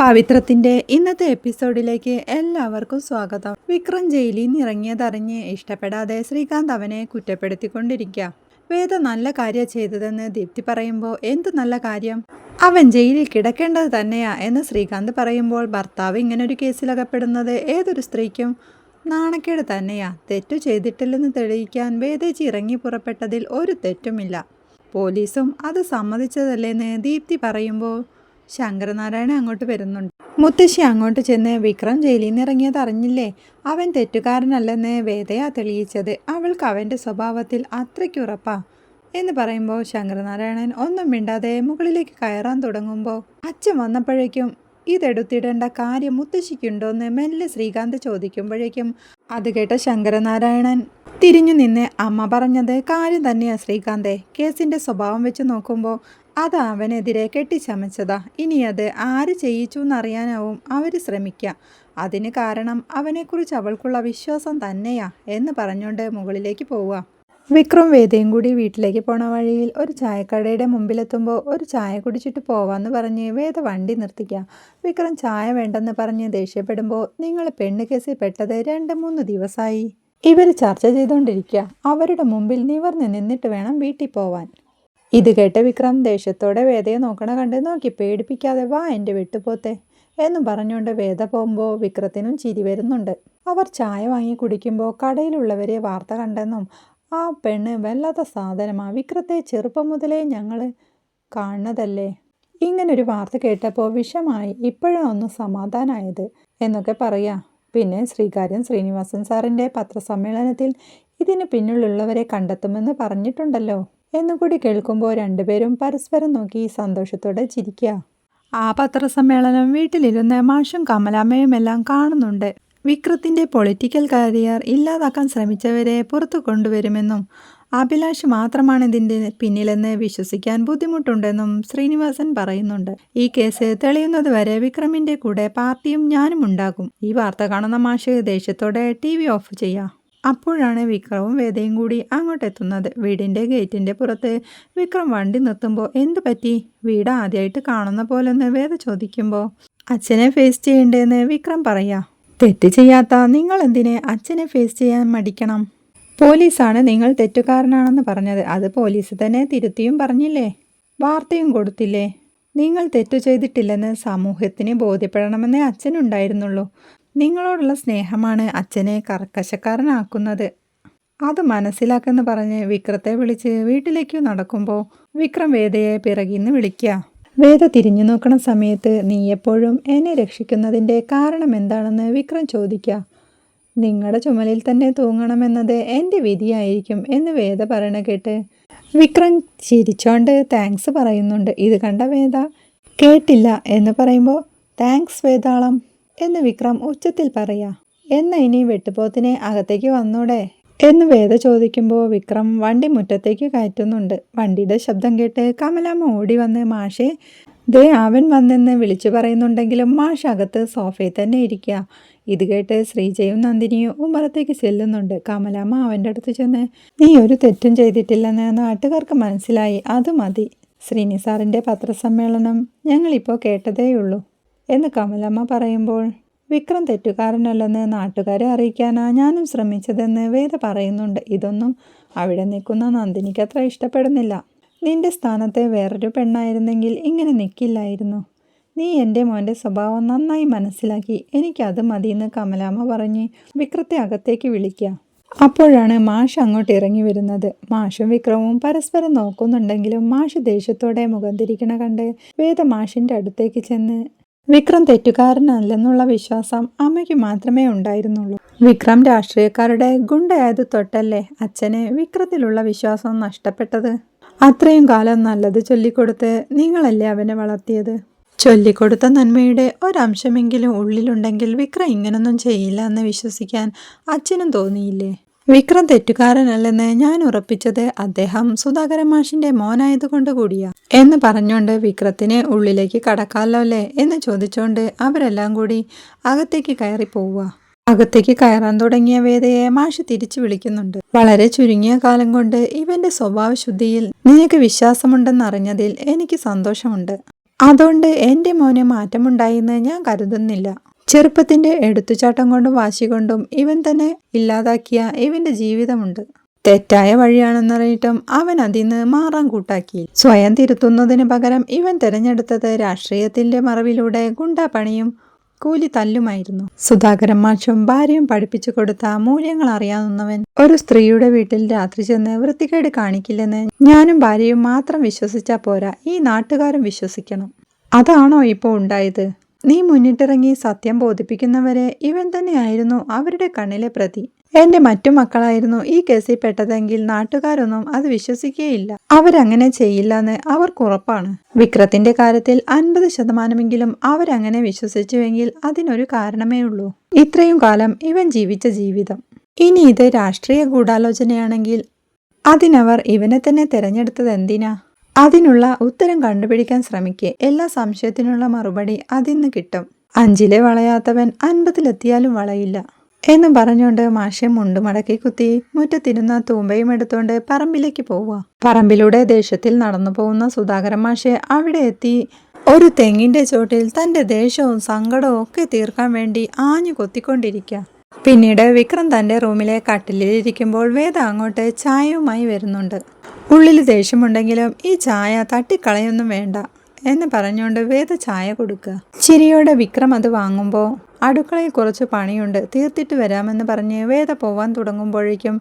പവിത്രത്തിന്റെ ഇന്നത്തെ എപ്പിസോഡിലേക്ക് എല്ലാവർക്കും സ്വാഗതം. വിക്രം ജയിലിൽ നിന്ന് ഇറങ്ങിയതറിഞ്ഞ് ഇഷ്ടപ്പെടാതെ ശ്രീകാന്ത് അവനെ കുറ്റപ്പെടുത്തിക്കൊണ്ടിരിക്കുക വേദ നല്ല കാര്യം ചെയ്തതെന്ന് ദീപ്തി പറയുമ്പോൾ എന്ത് നല്ല കാര്യം? അവൻ ജയിലിൽ കിടക്കേണ്ടത് തന്നെയാ എന്ന് ശ്രീകാന്ത് പറയുമ്പോൾ ഭർത്താവ് ഇങ്ങനൊരു കേസിലകപ്പെടുന്നത് ഏതൊരു സ്ത്രീക്കും? നാണക്കേട് തന്നെയാ. തെറ്റു ചെയ്തിട്ടില്ലെന്ന് തെളിയിക്കാൻ വേദേജി ഇറങ്ങി പുറപ്പെട്ടതിൽ ഒരു തെറ്റുമില്ല. പോലീസും അത് സമ്മതിച്ചതല്ലേന്ന് ദീപ്തി പറയുമ്പോൾ ശങ്കരനാരായണൻ അങ്ങോട്ട് വരുന്നുണ്ട്. മുത്തശ്ശി അങ്ങോട്ട് ചെന്ന് വിക്രം ജയിലിൽ നിന്ന് ഇറങ്ങിയത് അറിഞ്ഞില്ലേ? അവൻ തെറ്റുകാരനല്ലെന്ന് വേദയാ തെളിയിച്ചത്. അവൾക്ക് അവന്റെ സ്വഭാവത്തിൽ അത്രയ്ക്കുറപ്പാ എന്ന് പറയുമ്പോൾ ശങ്കരനാരായണൻ ഒന്നും മിണ്ടാതെ മുകളിലേക്ക് കയറാൻ തുടങ്ങുമ്പോൾ അച്ഛൻ വന്നപ്പോഴേക്കും ഇതെടുത്തിടേണ്ട കാര്യം മുത്തശ്ശിക്കുണ്ടോയെന്ന് മെല്ലെ ശ്രീകാന്ത് ചോദിക്കുമ്പോഴേക്കും അത് കേട്ട ശങ്കരനാരായണൻ തിരിഞ്ഞു നിന്ന് അമ്മ പറഞ്ഞത് കാര്യം തന്നെയാണ് ശ്രീകാന്തേ. കേസിന്റെ സ്വഭാവം വെച്ച് നോക്കുമ്പോൾ അത് അവനെതിരെ കെട്ടിച്ചമച്ചതാ. ഇനി അത് ആര് ചെയ്യിച്ചു എന്നറിയാനാവും അവർ ശ്രമിക്കുക അതിന് കാരണം അവനെക്കുറിച്ച് അവൾക്കുള്ള വിശ്വാസം തന്നെയാ എന്ന് പറഞ്ഞുകൊണ്ട് മുകളിലേക്ക് പോവുക. വിക്രം വേദയും കൂടി വീട്ടിലേക്ക് പോണ വഴിയിൽ ഒരു ചായക്കടയുടെ മുമ്പിലെത്തുമ്പോൾ ഒരു ചായ കുടിച്ചിട്ട് പോവാന്ന് പറഞ്ഞ് വേദ വണ്ടി നിർത്തിക്കുക വിക്രം ചായ വേണ്ടെന്ന് പറഞ്ഞ് ദേഷ്യപ്പെടുമ്പോൾ നിങ്ങൾ പെണ്ണ് കേസിൽ പെട്ടത് രണ്ട് മൂന്ന് ദിവസമായി ഇവർ ചർച്ച ചെയ്തുകൊണ്ടിരിക്കുക അവരുടെ മുമ്പിൽ നിവർന്ന് നിന്നിട്ട് വേണം വീട്ടിൽ പോവാൻ. ഇത് കേട്ട വിക്രം ദേഷ്യത്തോടെ വേദയെ നോക്കണ കണ്ട് നോക്കി പേടിപ്പിക്കാതെ വാ എന്റെ വെട്ടുപോത്തെ എന്ന് പറഞ്ഞുകൊണ്ട് വേദ പോകുമ്പോൾ വിക്രത്തിനും ചിരി വരുന്നുണ്ട്. അവർ ചായ വാങ്ങി കുടിക്കുമ്പോൾ കടയിലുള്ളവരെ വാർത്ത കണ്ടെന്നും ആ പെണ്ണ് വല്ലാത്ത സാധനമാണ് വിക്രത്തെ ചെറുപ്പം മുതലേ ഞങ്ങൾ കാണുന്നതല്ലേ? ഇങ്ങനൊരു വാർത്ത കേട്ടപ്പോൾ വിഷമായി ഇപ്പോഴും ഒന്ന് സമാധാനമായത് എന്നൊക്കെ പറയാം. പിന്നെ ശ്രീകാര്യൻ ശ്രീനിവാസൻ സാറിന്റെ പത്രസമ്മേളനത്തിൽ ഇതിന് പിന്നിലുള്ളവരെ കണ്ടെത്തുമെന്ന് പറഞ്ഞിട്ടുണ്ടല്ലോ. എന്നുകൂടി കേൾക്കുമ്പോൾ രണ്ടുപേരും പരസ്പരം നോക്കി സന്തോഷത്തോടെ ചിരിക്കുക. ആ പത്രസമ്മേളനം വീട്ടിലിരുന്ന് മാഷും കമലാമ്മയും എല്ലാം കാണുന്നുണ്ട്. വിക്രത്തിന്റെ പൊളിറ്റിക്കൽ കരിയർ ഇല്ലാതാക്കാൻ ശ്രമിച്ചവരെ പുറത്തു കൊണ്ടുവരുമെന്നും അഭിലാഷ് മാത്രമാണ് ഇതിന്റെ പിന്നിലെന്ന് വിശ്വസിക്കാൻ ബുദ്ധിമുട്ടുണ്ടെന്നും ശ്രീനിവാസൻ പറയുന്നുണ്ട്. ഈ കേസ് തെളിയുന്നത് വരെ വിക്രമിന്റെ കൂടെ പാർട്ടിയും ഞാനും ഉണ്ടാകും. ഈ വാർത്ത കാണുന്ന മാഷ് ദേഷ്യത്തോടെ ടി ഓഫ് ചെയ്യാം. അപ്പോഴാണ് വിക്രവും വേദയും കൂടി അങ്ങോട്ടെത്തുന്നത്. വീടിന്റെ ഗേറ്റിന്റെ പുറത്ത് വിക്രം വണ്ടി നിർത്തുമ്പോൾ എന്തു പറ്റി? വീട് ആദ്യമായിട്ട് കാണുന്ന പോലെന്ന് വേദ ചോദിക്കുമ്പോൾ അച്ഛനെ ഫേസ് ചെയ്യേണ്ടതെന്ന് വിക്രം പറയാ. തെറ്റ് ചെയ്യാത്ത നിങ്ങൾ എന്തിനെ അച്ഛനെ ഫേസ് ചെയ്യാൻ മടിക്കണം? പോലീസാണ് നിങ്ങൾ തെറ്റുകാരനാണെന്ന് പറഞ്ഞത്. അത് പോലീസ് തന്നെ തിരുത്തിയും പറഞ്ഞില്ലേ? വാർത്തയും കൊടുത്തില്ലേ? നിങ്ങൾ തെറ്റു ചെയ്തിട്ടില്ലെന്ന് സമൂഹത്തിന് ബോധ്യപ്പെടണമെന്നേ അച്ഛനുണ്ടായിരുന്നുള്ളൂ. നിങ്ങളോടുള്ള സ്നേഹമാണ് അച്ഛനെ കർക്കശക്കാരനാക്കുന്നത്. അത് മനസ്സിലാക്കെന്ന് പറഞ്ഞ് വിക്രത്തെ വിളിച്ച് വീട്ടിലേക്ക് നടക്കുമ്പോൾ വിക്രം വേദയെ പിറകിന്ന് വിളിക്കുക വേദ തിരിഞ്ഞു നോക്കണ സമയത്ത് നീ എപ്പോഴും എന്നെ രക്ഷിക്കുന്നതിന്റെ കാരണം എന്താണെന്ന് വിക്രം ചോദിക്കുക നിങ്ങളുടെ ചുമലിൽ തന്നെ തൂങ്ങണമെന്നത് എന്റെ വിധിയായിരിക്കും എന്ന് വേദ പറയണ കേട്ട് വിക്രം ചിരിച്ചോണ്ട് താങ്ക്സ് പറയുന്നുണ്ട്. ഇത് കണ്ട വേദ കേട്ടില്ല എന്ന് പറയുമ്പോൾ താങ്ക്സ് വേതാളം എന്ന് വിക്രം ഉച്ചത്തിൽ പറയാ. എന്ന ഇനി വെട്ടുപോത്തിനെ അകത്തേക്ക് വന്നൂടെ? എന്ന് വേദ ചോദിക്കുമ്പോൾ വിക്രം വണ്ടി മുറ്റത്തേക്ക് കയറ്റുന്നുണ്ട്. വണ്ടിയുടെ ശബ്ദം കേട്ട് കമലാമ്മ ഓടി വന്ന് മാഷെ ദേ അവൻ വന്നെന്ന് വിളിച്ചു പറയുന്നുണ്ടെങ്കിലും മാഷ് അകത്ത് സോഫയിൽ തന്നെ ഇരിക്കുക ഇത് കേട്ട് ശ്രീജയും നന്ദിനിയും ഉമ്മറത്തേക്ക് ചെല്ലുന്നുണ്ട്. കമലാമ്മ അവന്റെ അടുത്ത് ചെന്ന് നീ ഒരു തെറ്റും ചെയ്തിട്ടില്ലെന്ന് നാട്ടുകാർക്ക് മനസ്സിലായി. അത് മതി. ശ്രീനിസാറിന്റെ പത്രസമ്മേളനം ഞങ്ങളിപ്പോൾ കേട്ടതേയുള്ളൂ. എന്ന് കമലമ്മ പറയുമ്പോൾ വിക്രം തെറ്റുകാരനല്ലെന്ന് നാട്ടുകാരെ അറിയിക്കാനാ ഞാനും ശ്രമിച്ചതെന്ന് വേദ പറയുന്നുണ്ട്. ഇതൊന്നും അവിടെ നിൽക്കുന്ന നന്ദിനിക്ക് അത്ര ഇഷ്ടപ്പെടുന്നില്ല. നിന്റെ സ്ഥാനത്തെ വേറൊരു പെണ്ണായിരുന്നെങ്കിൽ ഇങ്ങനെ നിൽക്കില്ലായിരുന്നു നീ എന്റെ മോന്റെ സ്വഭാവം നന്നായി മനസ്സിലാക്കി. എനിക്കത് മതിയെന്ന് കമലാമ്മ പറഞ്ഞ് വിക്രത്തെ അകത്തേക്ക് വിളിക്കുക. അപ്പോഴാണ് മാഷ് അങ്ങോട്ട് ഇറങ്ങി വരുന്നത്. മാഷും വിക്രവും പരസ്പരം നോക്കുന്നുണ്ടെങ്കിലും മാഷ് ദേഷ്യത്തോടെ മുഖം തിരിക്കണ കണ്ട് വേദ മാഷിന്റെ അടുത്തേക്ക് ചെന്ന് വിക്രം തെറ്റുകാരനല്ലെന്നുള്ള വിശ്വാസം അമ്മയ്ക്ക് മാത്രമേ ഉണ്ടായിരുന്നുള്ളൂ. വിക്രം രാഷ്ട്രീയക്കാരുടെ ഗുണ്ടയായത് തൊട്ടല്ലേ അച്ഛനെ വിക്രത്തിലുള്ള വിശ്വാസം നഷ്ടപ്പെട്ടത്? അത്രയും കാലം നല്ലത് ചൊല്ലിക്കൊടുത്ത് നിങ്ങളല്ലേ അവനെ വളർത്തിയത്? ചൊല്ലിക്കൊടുത്ത നന്മയുടെ ഒരംശമെങ്കിലും ഉള്ളിലുണ്ടെങ്കിൽ വിക്രം ഇങ്ങനൊന്നും ചെയ്യില്ല എന്ന് വിശ്വസിക്കാൻ അച്ഛനും തോന്നിയില്ലേ? വിക്രം തെറ്റുകാരനല്ലെന്ന് ഞാൻ ഉറപ്പിച്ചത് അദ്ദേഹം സുധാകര മാഷിന്റെ മോനായതുകൊണ്ട് കൂടിയാ എന്ന് പറഞ്ഞുകൊണ്ട് വിക്രത്തിന് ഉള്ളിലേക്ക് കടക്കാമല്ലോ അല്ലേ എന്ന് ചോദിച്ചുകൊണ്ട് അവരെല്ലാം കൂടി അകത്തേക്ക് കയറി പോവുക. അകത്തേക്ക് കയറാൻ തുടങ്ങിയ വേദയെ മാഷ് തിരിച്ചു വിളിക്കുന്നുണ്ട്. വളരെ ചുരുങ്ങിയ കാലം കൊണ്ട് ഇവന്റെ സ്വഭാവശുദ്ധിയിൽ നിനക്ക് വിശ്വാസമുണ്ടെന്നറിഞ്ഞതിൽ എനിക്ക് സന്തോഷമുണ്ട്. അതുകൊണ്ട് എന്റെ മോന് മാറ്റമുണ്ടായെന്ന് ഞാൻ കരുതുന്നില്ല. ചെറുപ്പത്തിന്റെ എടുത്തുചാട്ടം കൊണ്ടും വാശി കൊണ്ടും ഇവൻ തന്നെ ഇല്ലാതാക്കിയ ഇവന്റെ ജീവിതമുണ്ട്. തെറ്റായ വഴിയാണെന്നറിയിട്ടും അവൻ അതിന്ന് മാറാൻ കൂട്ടാക്കി. സ്വയം തിരുത്തുന്നതിന് പകരം ഇവൻ തിരഞ്ഞെടുത്തത് രാഷ്ട്രീയത്തിന്റെ മറവിലൂടെ ഗുണ്ടാപ്പണിയും കൂലി തല്ലുമായിരുന്നു. സുധാകരൻ മാഷും ഭാര്യയും പഠിപ്പിച്ചു കൊടുത്ത മൂല്യങ്ങൾ അറിയാവുന്നവൻ ഒരു സ്ത്രീയുടെ വീട്ടിൽ രാത്രി ചെന്ന് വൃത്തികേട് കാണിക്കില്ലെന്ന് ഞാനും ഭാര്യയും മാത്രം വിശ്വസിച്ചാ പോരാ ഈ നാട്ടുകാരും വിശ്വസിക്കണം. അതാണോ ഇപ്പോൾ ഉണ്ടായത്? നീ മുന്നിട്ടിറങ്ങി സത്യം ബോധിപ്പിക്കുന്നവരെ ഇവൻ തന്നെയായിരുന്നു അവരുടെ കണ്ണിലെ പ്രതി. എന്റെ മറ്റു മക്കളായിരുന്നു ഈ കേസിൽ പെട്ടതെങ്കിൽ നാട്ടുകാരൊന്നും അത് വിശ്വസിക്കുകയില്ല. അവരങ്ങനെ ചെയ്യില്ലെന്ന് അവർക്കുറപ്പാണ് വിക്രത്തിന്റെ കാര്യത്തിൽ അൻപത് ശതമാനമെങ്കിലും അവരങ്ങനെ വിശ്വസിച്ചുവെങ്കിൽ അതിനൊരു കാരണമേ ഉള്ളൂ. ഇത്രയും കാലം ഇവൻ ജീവിച്ച ജീവിതം. ഇനി ഇത് രാഷ്ട്രീയ ഗൂഢാലോചനയാണെങ്കിൽ അതിനവർ ഇവനെ തന്നെ തിരഞ്ഞെടുത്തത് എന്തിനാ അതിനുള്ള ഉത്തരം കണ്ടുപിടിക്കാൻ ശ്രമിക്കെ. എല്ലാ സംശയത്തിനുള്ള മറുപടി അതിന്ന് കിട്ടും. അഞ്ചിലെ വളയാത്തവൻ അൻപതിലെത്തിയാലും വളയില്ല. എന്ന് പറഞ്ഞുകൊണ്ട് മാഷെ മുണ്ടുമടക്കി കുത്തി മുറ്റത്തിരുന്ന തൂമ്പയും എടുത്തുകൊണ്ട് പറമ്പിലേക്ക് പോവുക. പറമ്പിലൂടെ ദേശത്തിൽ നടന്നു പോകുന്ന സുധാകരൻ മാഷെ അവിടെ എത്തി. ഒരു തെങ്ങിന്റെ ചോട്ടിൽ തന്റെ ദേഷ്യവും സങ്കടവും ഒക്കെ തീർക്കാൻ വേണ്ടി ആഞ്ഞു കൊത്തിക്കൊണ്ടിരിക്കുക പിന്നീട് വിക്രം തന്റെ റൂമിലെ കട്ടിലിരിക്കുമ്പോൾ വേദ അങ്ങോട്ട് ചായയുമായി വരുന്നുണ്ട്. ഉള്ളിൽ ദേഷ്യമുണ്ടെങ്കിലും ഈ ചായ തട്ടിക്കളയൊന്നും വേണ്ട എന്ന് പറഞ്ഞുകൊണ്ട് വേദ ചായ കൊടുക്കുക. ചിരിയോടെ വിക്രം അത് വാങ്ങുമ്പോൾ അടുക്കളയിൽ കുറച്ച് പണിയുണ്ട് തീർത്തിട്ട് വരാമെന്ന് പറഞ്ഞ് വേദ പോവാൻ തുടങ്ങുമ്പോഴേക്കും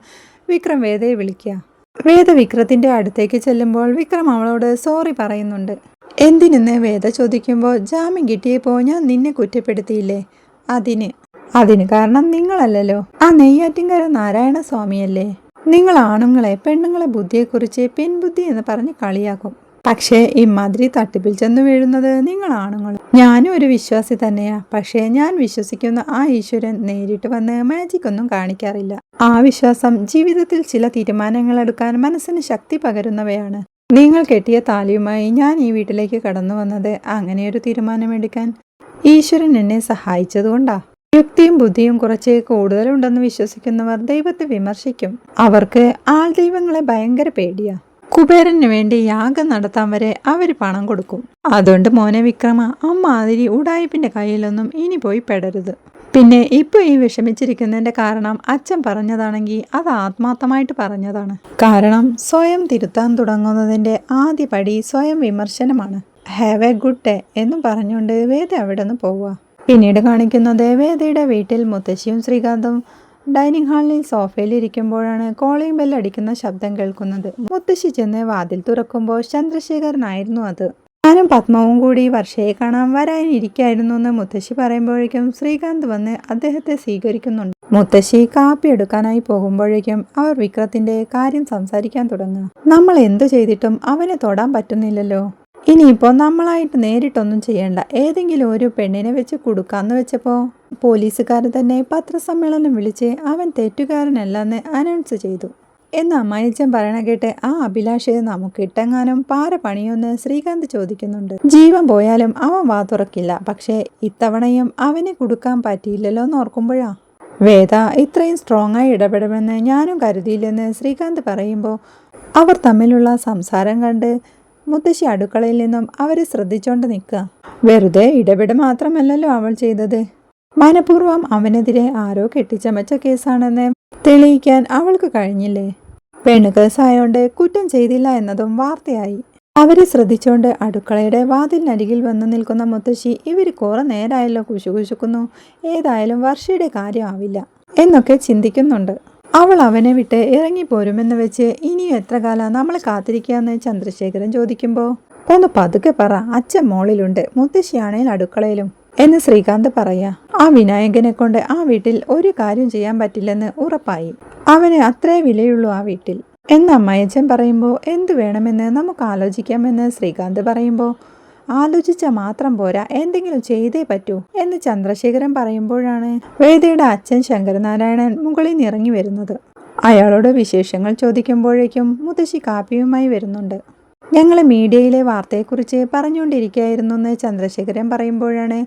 വിക്രം വേദയെ വിളിക്കുക. വേദ വിക്രത്തിന്റെ അടുത്തേക്ക് ചെല്ലുമ്പോൾ വിക്രം അവളോട് സോറി പറയുന്നുണ്ട്. എന്തിനെന്ന് വേദ ചോദിക്കുമ്പോൾ ജാമ്യം കിട്ടിയപ്പോൾ ഞാൻ നിന്നെ കുറ്റപ്പെടുത്തിയില്ലേ? അതിന്. അതിന് കാരണം നിങ്ങളല്ലല്ലോ. ആ നെയ്യാറ്റിൻകര നാരായണ സ്വാമിയല്ലേ നിങ്ങൾ ആണുങ്ങളെ പെണ്ണുങ്ങളെ ബുദ്ധിയെക്കുറിച്ച് പെൺബുദ്ധി എന്ന് പറഞ്ഞ് കളിയാക്കും. പക്ഷേ ഇമാതിരി തട്ടിപ്പിൽ ചെന്ന് വീഴുന്നത് നിങ്ങൾ ആണുങ്ങൾ ഞാനും ഒരു വിശ്വാസി തന്നെയാ. പക്ഷേ ഞാൻ വിശ്വസിക്കുന്ന ആ ഈശ്വരൻ നേരിട്ട് വന്ന് മാജിക് ഒന്നും കാണിക്കാറില്ല. ആ വിശ്വാസം ജീവിതത്തിൽ ചില തീരുമാനങ്ങൾ എടുക്കാൻ മനസ്സിന് ശക്തി പകരുന്നവയാണ്. നിങ്ങൾ കെട്ടിയ താലിയുമായി ഞാൻ ഈ വീട്ടിലേക്ക് കടന്നു വന്നത് അങ്ങനെയൊരു തീരുമാനമെടുക്കാൻ ഈശ്വരൻ എന്നെ സഹായിച്ചതുകൊണ്ടാ യുക്തിയും ബുദ്ധിയും കുറച്ച് കൂടുതലുണ്ടെന്ന് വിശ്വസിക്കുന്നവർ ദൈവത്തെ വിമർശിക്കും. അവർക്ക് ആൾ ദൈവങ്ങളെ ഭയങ്കര പേടിയാ. കുബേരന് വേണ്ടി യാഗം നടത്താൻ വരെ അവർ പണം കൊടുക്കും. അതുകൊണ്ട് മോനെ വിക്രമ അമ്മാതിരി ഉടായിപ്പിന്റെ കയ്യിലൊന്നും ഇനി പോയി പെടരുത്. പിന്നെ ഇപ്പൊ ഈ വിഷമിച്ചിരിക്കുന്നതിന്റെ കാരണം അച്ഛൻ പറഞ്ഞതാണെങ്കിൽ അത് ആത്മാർത്ഥമായിട്ട് പറഞ്ഞതാണ്. കാരണം സ്വയം തിരുത്താൻ തുടങ്ങുന്നതിന്റെ ആദ്യ പടി സ്വയം വിമർശനമാണ്. ഹാവ് എ ഗുഡ് ഡേ എന്നും പറഞ്ഞുകൊണ്ട് വേദ അവിടെ നിന്ന് പോവുക പിന്നീട് കാണിക്കുന്ന വേദയുടെ വീട്ടിൽ മുത്തശ്ശിയും ശ്രീകാന്തും ഡൈനിങ് ഹാളിൽ സോഫയിൽ ഇരിക്കുമ്പോഴാണ് കോളിംഗ് ബെൽ അടിക്കുന്ന ശബ്ദം കേൾക്കുന്നത്. മുത്തശ്ശി ചെന്ന് വാതിൽ തുറക്കുമ്പോൾ ചന്ദ്രശേഖരനായിരുന്നു അത്. ഞാനും പത്മവും കൂടി വർഷയെ കാണാൻ വരാനിരിക്കായിരുന്നു എന്ന് മുത്തശ്ശി പറയുമ്പോഴേക്കും ശ്രീകാന്ത് വന്ന് അദ്ദേഹത്തെ സ്വീകരിക്കുന്നുണ്ട്. മുത്തശ്ശി കാപ്പി എടുക്കാനായി പോകുമ്പോഴേക്കും അവർ വിക്രത്തിന്റെ കാര്യം സംസാരിക്കാൻ തുടങ്ങുക. നമ്മൾ എന്തു ചെയ്തിട്ടും അവനെ തൊടാൻ പറ്റുന്നില്ലല്ലോ. ഇനിയിപ്പോൾ നമ്മളായിട്ട് നേരിട്ടൊന്നും ചെയ്യണ്ട. ഏതെങ്കിലും ഒരു പെണ്ണിനെ വെച്ച് കൊടുക്കാന്ന് വെച്ചപ്പോൾ പോലീസുകാരൻ തന്നെ പത്രസമ്മേളനം വിളിച്ച് അവൻ തെറ്റുകാരനല്ലെന്ന് അനൗൺസ് ചെയ്തു. എന്ന് അമ്മായിച്ചൻ പറയണ കേട്ട് ആ അഭിലാഷയെ നമുക്ക് ഇട്ടെങ്ങാനും പാര പണിയൊന്ന് ശ്രീകാന്ത് ചോദിക്കുന്നുണ്ട്. ജീവൻ പോയാലും അവൻ വാ തുറക്കില്ല. പക്ഷേ ഇത്തവണയും അവന് കൊടുക്കാൻ പറ്റിയില്ലല്ലോ എന്ന് ഓർക്കുമ്പോഴാ. വേദ ഇത്രയും സ്ട്രോങ് ആയി ഇടപെടുമെന്ന് ഞാനും കരുതിയില്ലെന്ന് ശ്രീകാന്ത് പറയുമ്പോൾ അവർ തമ്മിലുള്ള സംസാരം കണ്ട് മുത്തശ്ശി അടുക്കളയിൽ നിന്നും അവരെ ശ്രദ്ധിച്ചോണ്ട് നിൽക്കുക വെറുതെ ഇടപെട മാത്രമല്ലല്ലോ അവൾ ചെയ്തത്. മനഃപൂർവം അവനെതിരെ ആരോ കെട്ടിച്ചമച്ച കേസാണെന്ന് തെളിയിക്കാൻ അവൾക്ക് കഴിഞ്ഞില്ലേ? പെണ്ണുകേസായോണ്ട് കുറ്റം ചെയ്തില്ല എന്നതും വാർത്തയായി. അവരെ ശ്രദ്ധിച്ചുകൊണ്ട് അടുക്കളയുടെ വാതിലിനരികിൽ വന്നു നിൽക്കുന്ന മുത്തശ്ശി ഇവർ കുറെ നേരായല്ലോ കുശുകുശുക്കുന്നു. ഏതായാലും വർഷയുടെ കാര്യമാവില്ല എന്നൊക്കെ ചിന്തിക്കുന്നുണ്ട്. അവൾ അവനെ വിട്ട് ഇറങ്ങിപ്പോരുമെന്ന് വെച്ച് ഇനിയും എത്ര കാലം നമ്മൾ കാത്തിരിക്കാന്ന് ചന്ദ്രശേഖരൻ ചോദിക്കുമ്പോൾ ഒന്ന് പതുക്കെ പറ അച്ഛൻ മോളിലുണ്ട് മുത്തശ്ശിയാണേൽ അടുക്കളയിലും എന്ന് ശ്രീകാന്ത് പറയാ. ആ വിനായകനെ കൊണ്ട് ആ വീട്ടിൽ ഒരു കാര്യം ചെയ്യാൻ പറ്റില്ലെന്ന് ഉറപ്പായി. അവന് അത്രേ വിലയുള്ളൂ ആ വീട്ടിൽ. എന്ന് അമ്മയച്ചൻ പറയുമ്പോൾ എന്തു വേണമെന്ന് നമുക്ക് ആലോചിക്കാമെന്ന് ശ്രീകാന്ത് പറയുമ്പോൾ ആലോചിച്ച മാത്രം പോരാ. എന്തെങ്കിലും ചെയ്തേ പറ്റൂ എന്ന് ചന്ദ്രശേഖരൻ പറയുമ്പോഴാണ് വേദയുടെ അച്ഛൻ ശങ്കരനാരായണൻ മുകളിൽ നിറങ്ങി വരുന്നത്. അയാളോട് വിശേഷങ്ങൾ ചോദിക്കുമ്പോഴേക്കും മുത്തശ്ശി കാപ്പിയുമായി വരുന്നുണ്ട്. ഞങ്ങൾ മീഡിയയിലെ വാർത്തയെക്കുറിച്ച് പറഞ്ഞുകൊണ്ടിരിക്കുകയായിരുന്നു എന്ന് ചന്ദ്രശേഖരൻ പറയുമ്പോഴാണ്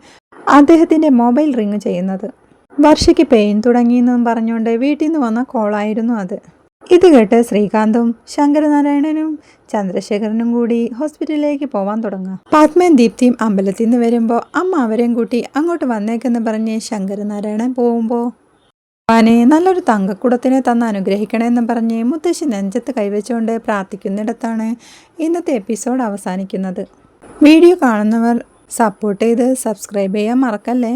അദ്ദേഹത്തിന്റെ മൊബൈൽ റിങ് ചെയ്യുന്നത്. വർഷയ്ക്ക് പെയിൻ തുടങ്ങിയെന്നും പറഞ്ഞുകൊണ്ട് വീട്ടിൽ നിന്ന് വന്ന കോളായിരുന്നു അത്. ഇത് കേട്ട് ശ്രീകാന്തും ശങ്കരനാരായണനും ചന്ദ്രശേഖരനും കൂടി ഹോസ്പിറ്റലിലേക്ക് പോവാൻ തുടങ്ങുക. പാത്മയും ദീപ്തിയും അമ്പലത്തിൽ നിന്ന് വരുമ്പോൾ അമ്മ അവരെയും കൂട്ടി അങ്ങോട്ട് വന്നേക്കെന്ന് പറഞ്ഞ് ശങ്കരനാരായണൻ പോകുമ്പോൾ പാനെ നല്ലൊരു തങ്കക്കുടത്തിനെ തന്ന് അനുഗ്രഹിക്കണമെന്ന് പറഞ്ഞ് മുത്തശ്ശി നെഞ്ചത്ത് കൈവച്ചുകൊണ്ട് പ്രാർത്ഥിക്കുന്നിടത്താണ് ഇന്നത്തെ എപ്പിസോഡ് അവസാനിക്കുന്നത്. വീഡിയോ കാണുന്നവർ സപ്പോർട്ട് ചെയ്ത് സബ്സ്ക്രൈബ് ചെയ്യാൻ മറക്കല്ലേ?